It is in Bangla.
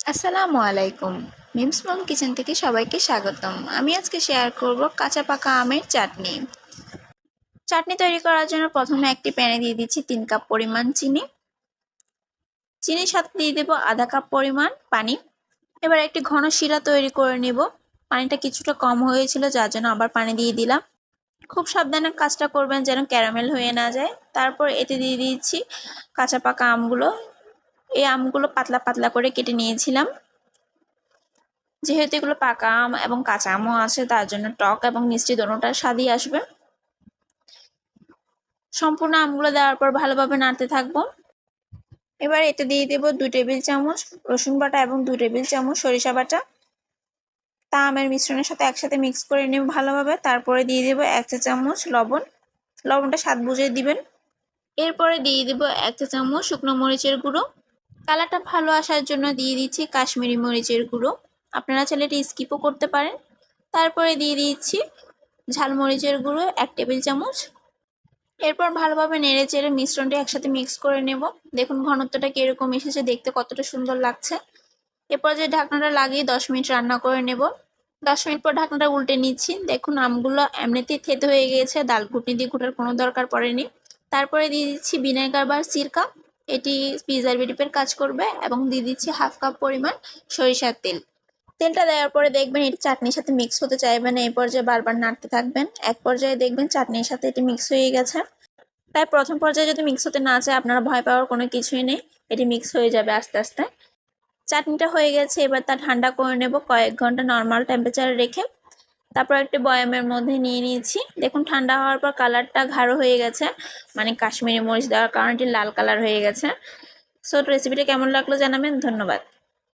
আসসালামু আলাইকুম। মিমস মম কিচেন থেকে সবাইকে স্বাগতম। আমি আজকে শেয়ার করব কাঁচা পাকা আমের চাটনি। চাটনি তৈরি করার জন্য প্রথমে একটি প্যানে দিয়ে দিচ্ছি তিন কাপ পরিমাণ চিনি। চিনির সাথে দিয়ে দেবো আধা কাপ পরিমাণ পানি। এবার একটি ঘন শিরা তৈরি করে নেব। পানিটা কিছুটা কম হয়েছিল, যার জন্য আবার পানি দিয়ে দিলাম। খুব সাবধানে কাজটা করবেন যেন ক্যারামেল হয়ে না যায়। তারপর এতে দিয়ে দিচ্ছি কাঁচা পাকা আমগুলো। এই আমগুলো পাতলা পাতলা করে কেটে নিয়েছিলাম। যেহেতু এগুলো পাকা আম এবং কাঁচা আমও আছে, তার জন্য টক এবং মিষ্টি দোনোটার স্বাদই আসবে। সম্পূর্ণ আমগুলো দেওয়ার পর ভালোভাবে নাড়তে থাকব। এবার এতে দিয়ে দেবো দুই টেবিল চামচ রসুন বাটা এবং দুই টেবিল চামচ সরিষা বাটা। তা আমের মিশ্রণের সাথে একসাথে মিক্স করে নেব ভালোভাবে। তারপরে দিয়ে দেবো এক চা চামচ লবণ। লবণটা স্বাদ বুঝে দিবেন। এরপরে দিয়ে দেবো এক চা চামচ শুকনো মরিচের গুঁড়ো। কালারটা ভালো আসার জন্য দিয়ে দিচ্ছি কাশ্মীরি মরিচের গুঁড়ো। আপনারা চাইলে এটি স্কিপও করতে পারেন। তারপরে দিয়ে দিচ্ছি ঝালমরিচের গুঁড়ো, এক টেবিল চামচ। এরপর ভালোভাবে নেড়ে চেড়ে মিশ্রণটি একসাথে মিক্স করে নেব। দেখুন ঘনত্বটা কীরকম এসেছে, দেখতে কতটা সুন্দর লাগছে। এরপর যে ঢাকনাটা লাগিয়ে দশ মিনিট রান্না করে নেব। দশ মিনিট পর ঢাকনাটা উল্টে নিচ্ছি। দেখুন আমগুলো এমনিতেই থেতে হয়ে গিয়েছে, ডাল ঘুটনি দিয়ে ঘুটার কোনো দরকার পড়েনি। তারপরে দিয়ে দিচ্ছি ভিনেগার বা সিরকা। এটি প্রিজারভেটিভের কাজ করবে এবং দিয়ে দিচ্ছি হাফ কাপ পরিমাণ সরিষার তেল। তেলটা দেওয়ার পরে দেখবেন এটি চাটনির সাথে মিক্স হতে চাইবেন এই পর্যায়ে বারবার নাড়তে থাকবেন। এক পর্যায়ে দেখবেন চাটনির সাথে এটি মিক্স হয়ে গেছে। তাই প্রথম পর্যায়ে যদি মিক্স হতে না চায়, আপনারা ভয় পাওয়ার কোনো কিছুই নেই, এটি মিক্স হয়ে যাবে আস্তে আস্তে। চাটনিটা হয়ে গেছে, এবার তা ঠান্ডা করে নেব কয়েক ঘণ্টা নর্মাল টেম্পারেচারে রেখে। তারপর একটি বয়ামের মধ্যে নিয়ে নিয়েছি। দেখুন, ঠান্ডা হওয়ার পর কালারটা গাঢ় হয়ে গেছে। মানে কাশ্মীরি মরিচ দেওয়ার কারণে এটি লাল কালার হয়ে গেছে। সো রেসিপিটা কেমন লাগল জানাবেন? ধন্যবাদ।